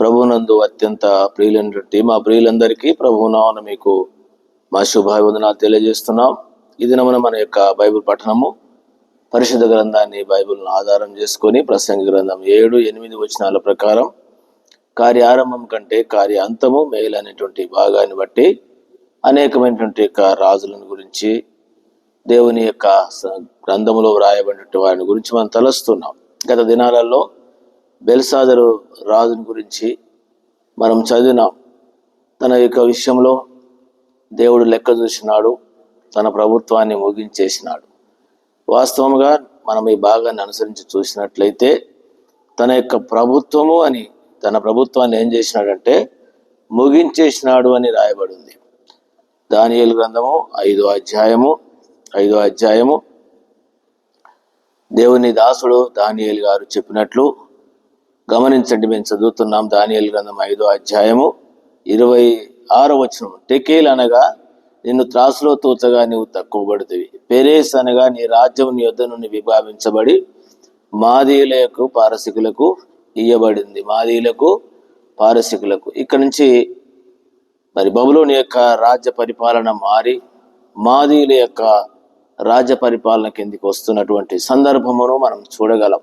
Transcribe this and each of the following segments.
ప్రభునందు అత్యంత ప్రియులైనటువంటి మా ప్రియులందరికీ ప్రభునామన మీకు మా శుభాభివందనాలు తెలియజేస్తున్నాం. ఇది నమన మన యొక్క బైబిల్ పఠనము పరిశుద్ధ గ్రంథాన్ని బైబిల్ను ఆధారం చేసుకొని ప్రసంగ గ్రంథం ఏడు ఎనిమిది వచనాల ప్రకారం కార్యారంభం కంటే కార్య అంతము మేలు అనేటువంటి భాగాన్ని బట్టి అనేకమైనటువంటి యొక్క రాజులను గురించి దేవుని యొక్క గ్రంథములో వ్రాయబడినటువంటి వారిని గురించి మనం తలస్తున్నాం. గత దినాలలో బెల్సాదరు రాజుని గురించి మనం చదివినాం తన యొక్క విషయంలో దేవుడు లెక్క చూసినాడు తన ప్రభుత్వాన్ని ముగించేసినాడు. వాస్తవంగా మనం ఈ భాగాన్ని అనుసరించి చూసినట్లయితే తన యొక్క ప్రభుత్వము అని తన ప్రభుత్వాన్ని ఏం చేసినాడంటే ముగించేసినాడు అని రాయబడి ఉంది గ్రంథము ఐదో అధ్యాయము ఐదో అధ్యాయము. దేవుని దాసుడు దానియలు గారు చెప్పినట్లు గమనించండి మేము చదువుతున్నాం దానియల్ గ్రంథం ఐదో అధ్యాయము ఇరవై ఆరో వచనం టెకేల్ అనగా నిన్ను త్రాసులో తూచగా నీవు తక్కువబడుతుంది పెరేస్ అనగా నీ రాజ్యం నీ యొద్ద నుండి విభావించబడి మాదీయులకు పారసికులకు ఇయ్యబడింది. మాదీయులకు పారసికులకు. ఇక్కడ నుంచి మరి బబులోని యొక్క రాజ్య పరిపాలన మారి మాదీయుల యొక్క రాజ్య పరిపాలన కిందికి వస్తున్నటువంటి సందర్భమును మనం చూడగలం.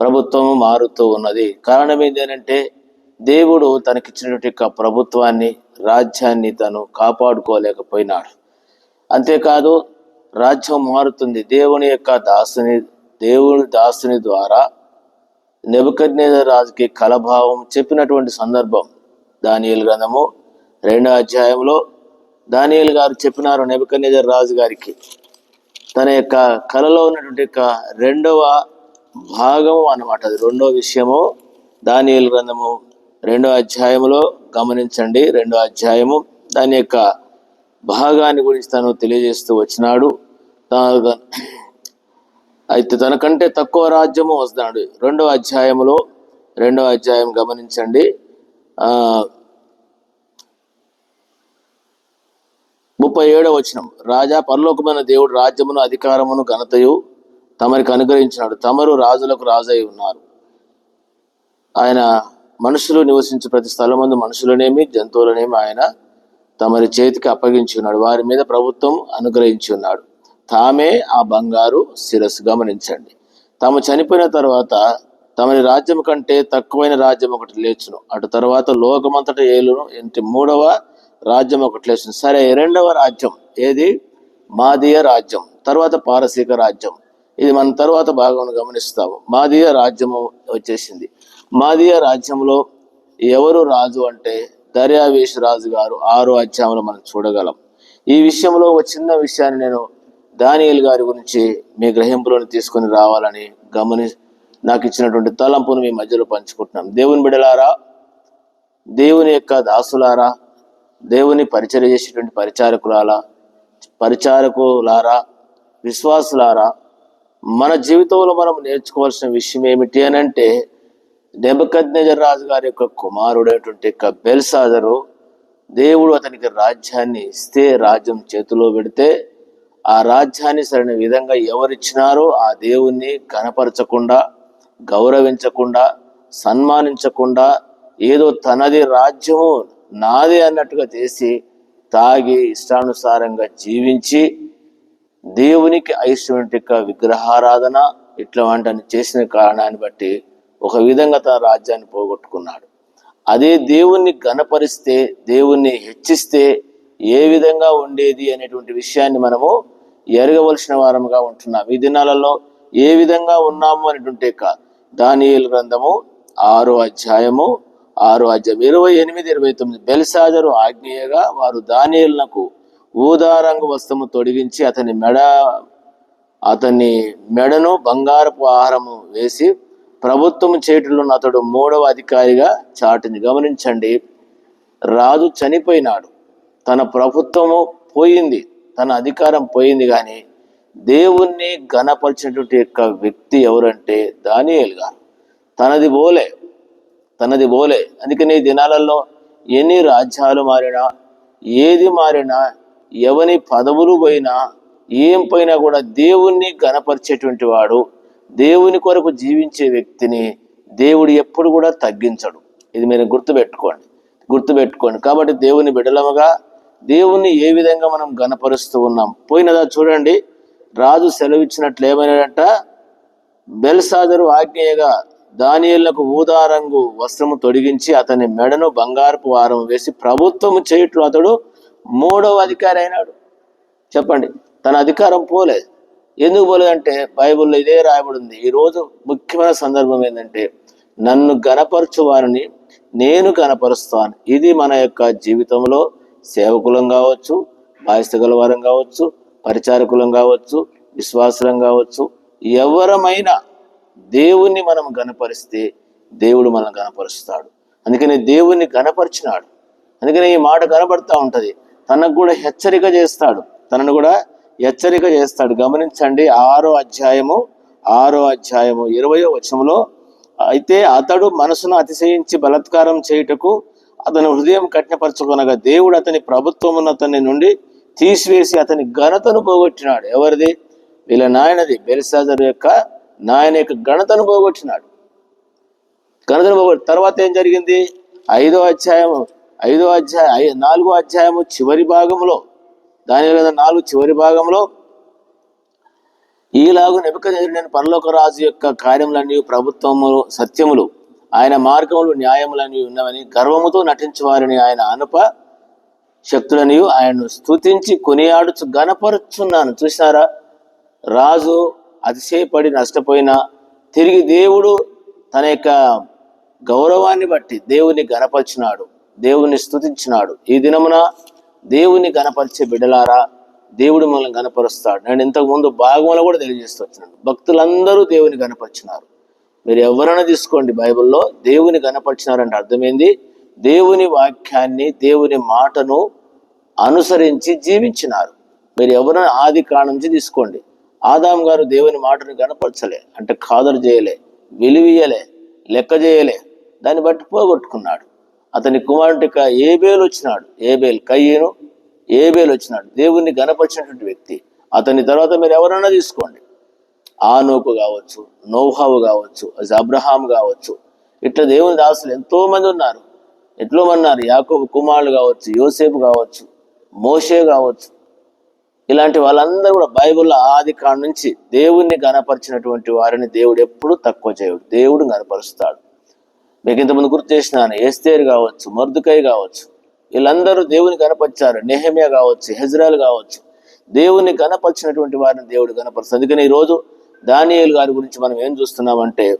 ప్రభుత్వం మారుతూ ఉన్నది. కారణం ఏంటంటే దేవుడు తనకిచ్చినటువంటి యొక్క ప్రభుత్వాన్ని రాజ్యాన్ని తను కాపాడుకోలేకపోయినాడు. అంతేకాదు రాజ్యం మారుతుంది. దేవుని యొక్క దాసుని దేవుని దాసుని ద్వారా నెబుకద్నేజ రాజుకి కలభావం చెప్పినటువంటి సందర్భం దానియల్ గ్రంథము రెండో అధ్యాయంలో దానియల్ గారు చెప్పినారు నెబుకద్నేజర్ రాజు గారికి. తన యొక్క కలలో ఉన్నటువంటి యొక్క రెండవ భాగము అన్నమాట. అది రెండో విషయము. దానియేలు గ్రంథము రెండో అధ్యాయములో గమనించండి. రెండో అధ్యాయము దాని యొక్క భాగాన్ని గురించి తను తెలియజేస్తూ వచ్చినాడు. అయితే తనకంటే తక్కువ రాజ్యము వస్తున్నాడు. రెండో అధ్యాయములో రెండో అధ్యాయం గమనించండి. ముప్పై ఏడవ వచనం. రాజా పరలోకమైన దేవుడు రాజ్యమును అధికారమును ఘనతయు తమరికి అనుగ్రహించినాడు. తమరు రాజులకు రాజై ఉన్నారు. ఆయన మనుషులు నివసించే ప్రతి స్థలమందు మనుషులనేమి జంతువులనేమి ఆయన తమరి చేతికి అప్పగించి ఉన్నాడు. వారి మీద ప్రభుత్వం అనుగ్రహించి ఉన్నాడు. తామే ఆ బంగారు శిరస్సు గమనించండి. తాము చనిపోయిన తర్వాత తమని రాజ్యం కంటే తక్కువైన రాజ్యం ఒకటి లేచును. అటు తర్వాత లోకమంతట ఏలును. ఇంటి మూడవ రాజ్యం ఒకటి లేచును. సరే రెండవ రాజ్యం ఏది? మాదీయ రాజ్యం. తర్వాత పారసీక రాజ్యం. ఇది మన తర్వాత భాగం గమనిస్తాము. మాదీయ రాజ్యము వచ్చేసింది. మాదీయ రాజ్యంలో ఎవరు రాజు అంటే దర్యావేష్ రాజు గారు ఆరో అధ్యాయంలో మనం చూడగలం. ఈ విషయంలో ఒక చిన్న విషయాన్ని నేను దానియల్ గారి గురించి మీ గ్రహింపులను తీసుకొని రావాలని గమని నాకు ఇచ్చినటువంటి తలంపును మీ మధ్యలో పంచుకుంటున్నాం. దేవుని బిడలారా దేవుని యొక్క దాసులారా దేవుని పరిచర్య చేసేటువంటి పరిచారకులారా పరిచారకులారా విశ్వాసులారా మన జీవితంలో మనం నేర్చుకోవాల్సిన విషయం ఏమిటి అని అంటే నెబకద్నెజర్ రాజు గారి యొక్క కుమారుడైనటువంటి బెల్సాదరు దేవుడు అతనికి రాజ్యాన్ని ఇస్తే రాజ్యం చేతిలో పెడితే ఆ రాజ్యాన్ని సరైన విధంగా ఎవరిచ్చినారో ఆ దేవుణ్ణి కనపరచకుండా గౌరవించకుండా సన్మానించకుండా ఏదో తనది రాజ్యము నాది అన్నట్టుగా చేసి తాగి ఇష్టానుసారంగా జీవించి దేవునికి అయినటువంటి విగ్రహారాధన ఇట్లా చేసిన కారణాన్ని బట్టి ఒక విధంగా తన రాజ్యాన్ని పోగొట్టుకున్నాడు. అదే దేవుణ్ణి గణపరిస్తే దేవుణ్ణి హెచ్చిస్తే ఏ విధంగా ఉండేది అనేటువంటి విషయాన్ని మనము ఎరగవలసిన వారముగా ఉంటున్నాం. ఈ దినాలలో ఏ విధంగా ఉన్నాము అనేటువంటి దానియలు గ్రంథము ఆరో అధ్యాయము ఆరో అధ్యాయం ఇరవై ఎనిమిది ఇరవై తొమ్మిది. బెల్సాజరు ఆజ్ఞేయగా వారు దానియలకు ఊదారంగు వస్త్రము తొడిగించి అతని మెడ అతని మెడను బంగారపు ఆహారము వేసి ప్రభుత్వం చేతుల్లో అతడు మూడవ అధికారిగా చాటింది గమనించండి. రాజు చనిపోయినాడు. తన ప్రభుత్వము పోయింది. తన అధికారం పోయింది కానీ దేవుణ్ణి ఘనపరిచినటువంటి యొక్క వ్యక్తి ఎవరంటే దానియేలు గారు. తనది బోలే తనది బోలే. అందుకని ఈ దినాలలో ఎన్ని రాజ్యాలు మారినా ఏది మారినా ఎవని పదవులు పోయినా ఏం పోయినా కూడా దేవుణ్ణి గనపరిచేటువంటి వాడు దేవుని కొరకు జీవించే వ్యక్తిని దేవుడు ఎప్పుడు కూడా తగ్గించడు. ఇది మీరు గుర్తుపెట్టుకోండి. గుర్తుపెట్టుకోండి. కాబట్టి దేవుని బిడలముగా దేవుణ్ణి ఏ విధంగా మనం గనపరుస్తూ ఉన్నాం? పోయినదా చూడండి. రాజు సెలవిచ్చినట్లు ఏమైనాడంట? బెల్సాదరు ఆజ్ఞేయగా దానియులకు ఊదా రంగు వస్త్రము తొడిగించి అతని మెడను బంగారపు వారం వేసి ప్రభుత్వము చేయట్లు అతడు మూడవ అధికారి అయినాడు చెప్పండి తన అధికారం పోలేదు. ఎందుకు పోలేదంటే బైబిల్లో ఇదే రాయబడి ఉంది ఈరోజు ముఖ్యమైన సందర్భం ఏంటంటే నన్ను గనపరచు వారిని నేను గనపరుస్తాను. ఇది మన యొక్క జీవితంలో సేవకులం కావచ్చు బాధ్యతగల వారం కావచ్చు పరిచారకులం కావచ్చు విశ్వాసులం కావచ్చు. ఎవరమైనా దేవుణ్ణి మనం గనపరిస్తే దేవుడు మనం గనపరుస్తాడు. అందుకని దేవుణ్ణి గనపరిచినాడు. అందుకని ఈ మాట కనబడతా ఉంటుంది. తనకు కూడా హెచ్చరిక చేస్తాడు. తనను కూడా హెచ్చరిక చేస్తాడు. గమనించండి ఆరో అధ్యాయము ఆరో అధ్యాయము ఇరవయో వచనంలో అయితే అతడు మనసును అతిశయించి బలత్కారం చేయుటకు అతని హృదయం కఠినపరచుకొనగా దేవుడు అతని ప్రభుత్వమును అతని నుండి తీసివేసి అతని ఘనతను పోగొట్టినాడు. ఎవరిది? వీళ్ళ నాయనది బెల్సాజర్ యొక్క నాయన యొక్క ఘనతను పోగొట్టినాడు. ఘనతను పోగొట్టి తర్వాత ఏం జరిగింది? ఐదో అధ్యాయము ఐదో అధ్యాయ నాలుగో అధ్యాయము చివరి భాగంలో దాని లేదా నాలుగు చివరి భాగంలో ఈలాగు నెబక నేను పరలోక రాజు యొక్క కార్యములన్నీ ప్రభుత్వములు సత్యములు ఆయన మార్గములు న్యాయములన్నీ ఉన్నవని గర్వముతో నటించేవారిని ఆయన అనుప శక్తులని ఆయన్ను స్తుతించి కొనియాడుచు గనపరుచున్నాను చూసారా రాజు అతిశయపడి నష్టపోయినా తిరిగి దేవుడు తన యొక్క గౌరవాన్ని బట్టి దేవుని గనపరిచినాడు దేవుని స్థుతించినాడు ఈ దినమున దేవుని గనపరిచే బిడ్డలారా దేవుడు మనల్ని గనపరుస్తాడు నేను ఇంతకు ముందు భాగంలో కూడా తెలియజేస్తూ వచ్చినాను. భక్తులందరూ దేవుని గనపరిచినారు మీరు ఎవరైనా తీసుకోండి బైబిల్లో దేవుని గనపరిచినారంటే అర్థమైంది దేవుని వాక్యాన్ని దేవుని మాటను అనుసరించి జీవించినారు. మీరు ఎవరైనా ఆది కాలం నుంచి తీసుకోండి. ఆదాం గారు దేవుని మాటను గనపరచలే అంటే ఖాదరు చేయలే విలువీయలే లెక్క చేయలే దాన్ని బట్టి పోగొట్టుకున్నాడు. అతని కుమారుడి ఏబేలు వచ్చినాడు. ఏబేల్ కయ్యను ఏబేలు వచ్చినాడు. దేవుణ్ణి గనపరిచినటువంటి వ్యక్తి. అతని తర్వాత మీరు ఎవరైనా తీసుకోండి. ఆనోకు కావచ్చు నోహావు కావచ్చు అబ్రహాం కావచ్చు. ఇట్లా దేవుని దాసులు ఎంతో మంది ఉన్నారు. ఎట్లో ఉన్నారు? యాకోబు కుమారులు కావచ్చు యోసేపు కావచ్చు మోషే కావచ్చు. ఇలాంటి వాళ్ళందరూ కూడా బైబిల్లో ఆది కాడ నుంచి దేవుణ్ణి గనపరిచినటువంటి వారిని దేవుడు ఎప్పుడు తక్కువ చేయడు. దేవుడు గనపరుస్తాడు మీకు ఇంతమంది గుర్తు చేసినాను ఎస్తేరు కావచ్చు మర్దుకై కావచ్చు. వీళ్ళందరూ దేవుని కనపరిచారు నెహమియా కావచ్చు హెజ్రాల్ కావచ్చు. దేవుని కనపరిచినటువంటి వారిని దేవుడు కనపరుస్తుంది అందుకని ఈరోజు దానియేలు గారి గురించి మనం ఏం చూస్తున్నామంటే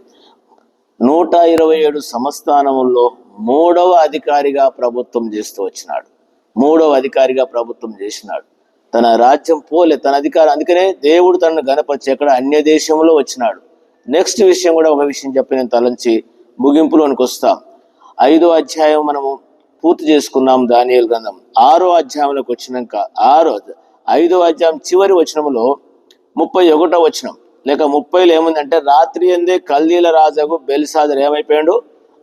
నూట ఇరవై ఏడు సంస్థానముల్లో మూడవ అధికారిగా ప్రభుత్వం చేస్తూ వచ్చినాడు. మూడవ అధికారిగా ప్రభుత్వం చేసినాడు. తన రాజ్యం పోలే తన అధికారం. అందుకనే దేవుడు తనను గణపరిచి ఎక్కడ అన్య దేశంలో వచ్చినాడు. నెక్స్ట్ విషయం కూడా ఒక విషయం చెప్పి నేను తలంచి ముగింపులోనికి వస్తాం ఐదో అధ్యాయం మనము పూర్తి చేసుకున్నాం దానియేలు గ్రంథం. ఆరో అధ్యాయంలోకి వచ్చినాక ఆరో ఐదో అధ్యాయం చివరి వచనములో ముప్పై ఒకటో వచనం. లేక ముప్పైలో ఏముందంటే రాత్రి ఎందే కల్దీల రాజాకు బెల్సాదర్ ఏమైపోయాడు?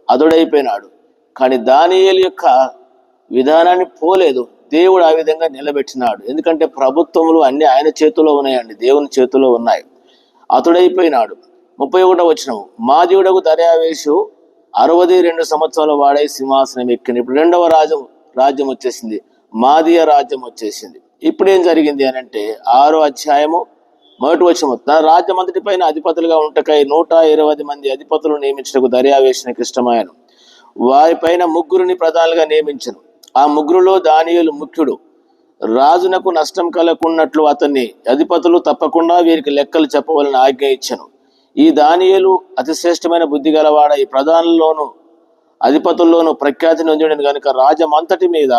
అదుడైపోయినాడు. కానీ దానియల్ యొక్క విధానాన్ని పోలేదు. దేవుడు ఆ విధంగా నిలబెట్టినాడు. ఎందుకంటే ప్రభుత్వములు అన్ని ఆయన చేతిలో ఉన్నాయండి. దేవుని చేతిలో ఉన్నాయి. అతుడైపోయినాడు. ముప్పై ఒకటో వచ్చిన మాదీవుడకు దర్యావేషు అరవది రెండు సంవత్సరాలు వాడే సింహాసనం ఎక్కింది. ఇప్పుడు రెండవ రాజ్యం రాజ్యం వచ్చేసింది. మాదీయ రాజ్యం వచ్చేసింది. ఇప్పుడు ఏం జరిగింది అని అంటే ఆరో అధ్యాయము మొదటి వచ్చము తన రాజ్యం అంతటిపైన అధిపతులుగా ఉంటకై నూట ఇరవై మంది అధిపతులు నియమించటకు దర్యావేషణకు ఇష్టమాయను వారిపైన ముగ్గురిని ప్రధానులుగా నియమించను. ఆ ముగ్గురులో దానియులు ముఖ్యుడు. రాజునకు నష్టం కలగకున్నట్లు అతన్ని అధిపతులు తప్పకుండా వీరికి లెక్కలు చెప్పవలని ఆజ్ఞ ఇచ్చను. ఈ దానియలు అతిశ్రేష్టమైన బుద్ధి గలవాడ ఈ ప్రధానుల్లోను అధిపతుల్లోనూ ప్రఖ్యాతి నొందిన కనుక రాజమంతటి అంతటి మీద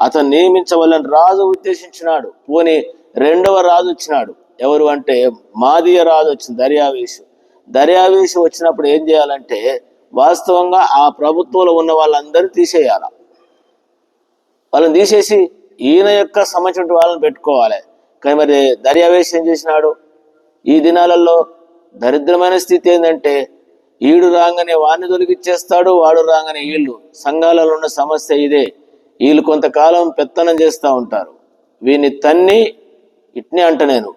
అతను నియమించవలని రాజు ఉద్దేశించినాడు. పోని రెండవ రాజు వచ్చినాడు. ఎవరు అంటే మాదియ రాజు వచ్చింది దర్యావేశు. దర్యావేశు వచ్చినప్పుడు ఏం చేయాలంటే వాస్తవంగా ఆ ప్రభుత్వంలో ఉన్న వాళ్ళందరూ తీసేయాల. వాళ్ళని తీసేసి ఈయన యొక్క సంబంధించిన వాళ్ళని పెట్టుకోవాలి. కానీ మరి దర్యావేశ్ ఏం చేసినాడు? ఈ దినాలలో దరిద్రమైన స్థితి ఏంటంటే ఈడు రాగానే వాడిని తొలగిచ్చేస్తాడు వాడు రాగానే వీళ్ళు సంఘాలలో ఉన్న సమస్య ఇదే. వీళ్ళు కొంతకాలం పెత్తనం చేస్తూ ఉంటారు. వీని తన్ని ఇట్నే అంట నేను.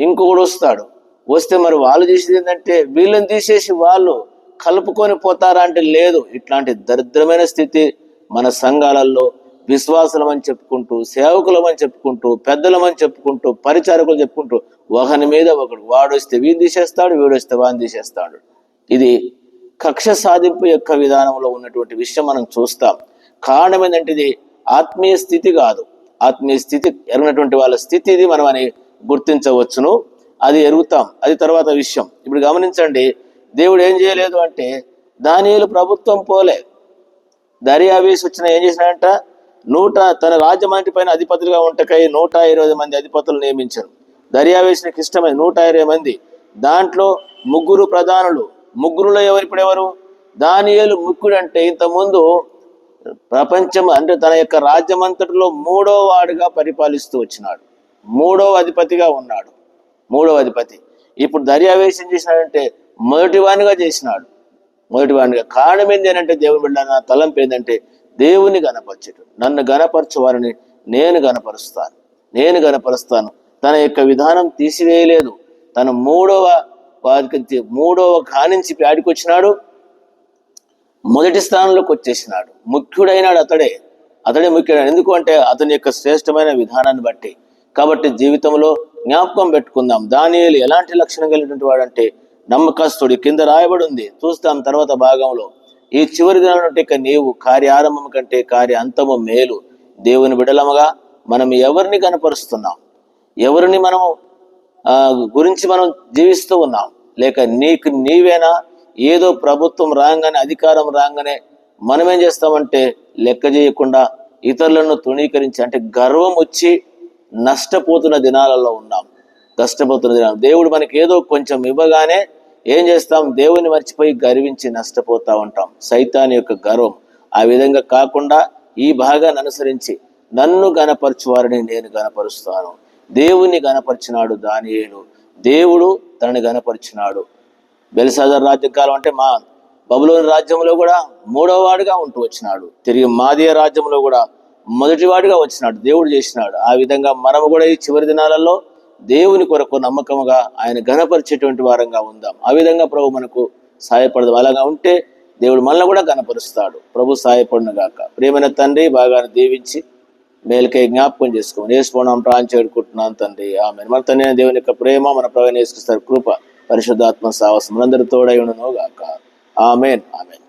ఇంకొకడు వస్తాడు. వస్తే మరి వాళ్ళు చేసేది ఏంటంటే వీళ్ళని తీసేసి వాళ్ళు కలుపుకొని పోతారా అంటే లేదు. ఇట్లాంటి దరిద్రమైన స్థితి మన సంఘాలలో విశ్వాసులమని చెప్పుకుంటూ సేవకులమని చెప్పుకుంటూ పెద్దలమని చెప్పుకుంటూ పరిచారకులు చెప్పుకుంటూ ఒకని మీద ఒకడు. వాడొస్తే వీని తీసేస్తాడు వీడొస్తే వాని తీసేస్తాడు. ఇది కక్ష సాధింపు యొక్క విధానంలో ఉన్నటువంటి విషయం మనం చూస్తాం. కారణం ఏంటంటే ఇది ఆత్మీయ స్థితి కాదు. ఆత్మీయ స్థితి ఎరిగినటువంటి వాళ్ళ స్థితి ఇది మనం అని గుర్తించవచ్చును. అది ఎరుగుతాం. అది తర్వాత విషయం. ఇప్పుడు గమనించండి దేవుడు ఏం చేయలేదు అంటే దానియులు ప్రభుత్వం పోలే. దర్యావేసి వచ్చిన ఏం చేసినాడంట? నూట తన రాజ్యమంటి పైన అధిపతులుగా ఉంటకై నూట ఇరవై మంది అధిపతులు నియమించారు. దర్యావేశనకి ఇష్టమైన నూట ఇరవై మంది. దాంట్లో ముగ్గురు ప్రధానులు. ముగ్గురులో ఎవరు ఇప్పుడు ఎవరు దానియేలు ముక్కుడు అంటే ఇంతకుముందు ప్రపంచం అంటే తన యొక్క రాజ్యమంతటిలో మూడో వాడుగా పరిపాలిస్తూ వచ్చినాడు. మూడో అధిపతిగా ఉన్నాడు. మూడో అధిపతి. ఇప్పుడు దర్యావేశం చేసినాడంటే మొదటివానిగా చేసినాడు. మొదటివాణిగా కారణం ఏంటి అంటే దేవుని బిడ్డ నా తలంపు ఏంటంటే దేవుని గనపరచటం నన్ను గనపరచువారిని నేను గనపరుస్తాను నేను గనపరుస్తాను తన యొక్క విధానం తీసివేయలేదు. తన మూడవ వారికి మూడవ కానించి ప్యాడికి వచ్చినాడు మొదటి స్థానంలోకి వచ్చేసినాడు. ముఖ్యుడైనాడు అతడే. అతడే ముఖ్యుడు ఎందుకంటే అతని యొక్క శ్రేష్టమైన విధానాన్ని బట్టి. కాబట్టి జీవితంలో జ్ఞాపకం పెట్టుకుందాం. దానియేలు ఎలాంటి లక్షణం కలిగినటువంటి వాడంటే నమ్మకస్తుడి కింద రాయబడి ఉంది చూస్తాం తర్వాత భాగంలో. ఈ చివరి దినం ఇక నీవు కార్యారంభం కంటే కార్య అంతము మేలు. దేవుని బిడలముగా మనం ఎవరిని కనపరుస్తున్నాం? ఎవరిని మనము గురించి మనం జీవిస్తూ ఉన్నాం? లేక నీకు నీవేనా? ఏదో ప్రభుత్వం రాగానే అధికారం రాగానే మనం ఏం చేస్తామంటే లెక్క చేయకుండా ఇతరులను తృణీకరించి అంటే గర్వం వచ్చి నష్టపోతున్న దినాలలో ఉన్నాం. కష్టపోతున్న దినాలు. దేవుడు మనకి ఏదో కొంచెం ఇవ్వగానే ఏం చేస్తాం? దేవుని మర్చిపోయి గర్వించి నష్టపోతూ ఉంటాం. సైతాన్ యొక్క గర్వం ఆ విధంగా కాకుండా ఈ భాగాన్ని అనుసరించి నన్ను గనపరచువారిని నేను గనపరుస్తాను దేవుని గనపరిచినాడు దానియేలు. దేవుడు తనని గనపరిచినాడు బెల్సాదర్ రాజ్యకాలం అంటే మా బబులోని రాజ్యంలో కూడా మూడవ వాడిగా ఉంటూ వచ్చినాడు. తిరిగి మాదియ రాజ్యంలో కూడా మొదటి వాడిగా వచ్చినాడు. దేవుడు చేసినాడు. ఆ విధంగా మనము కూడా ఈ చివరి దినాలలో దేవుని కొరకు నమ్మకముగా ఆయన గణపరిచేటువంటి వారంగా ఉందాం. ఆ విధంగా ప్రభు మనకు సహాయపడదాం అలాగా ఉంటే దేవుడు మనల్ని కూడా గణపరుస్తాడు ప్రభు సాయపడిన గాక. ప్రేమైన తండ్రి బాగా దీవించి మేలుకై జ్ఞాపకం చేసుకోమని వేసుకోవడం ప్రాణం చేడుకుంటున్నాను తండ్రి. ఆమె మన తండ్రి దేవుని యొక్క ప్రేమ మన ప్రవీణ వేసుకొస్తారు కృప పరిశుద్ధాత్మ సాహసం అందరితోడై ఉండను గాక. ఆమెన్. ఆమెన్.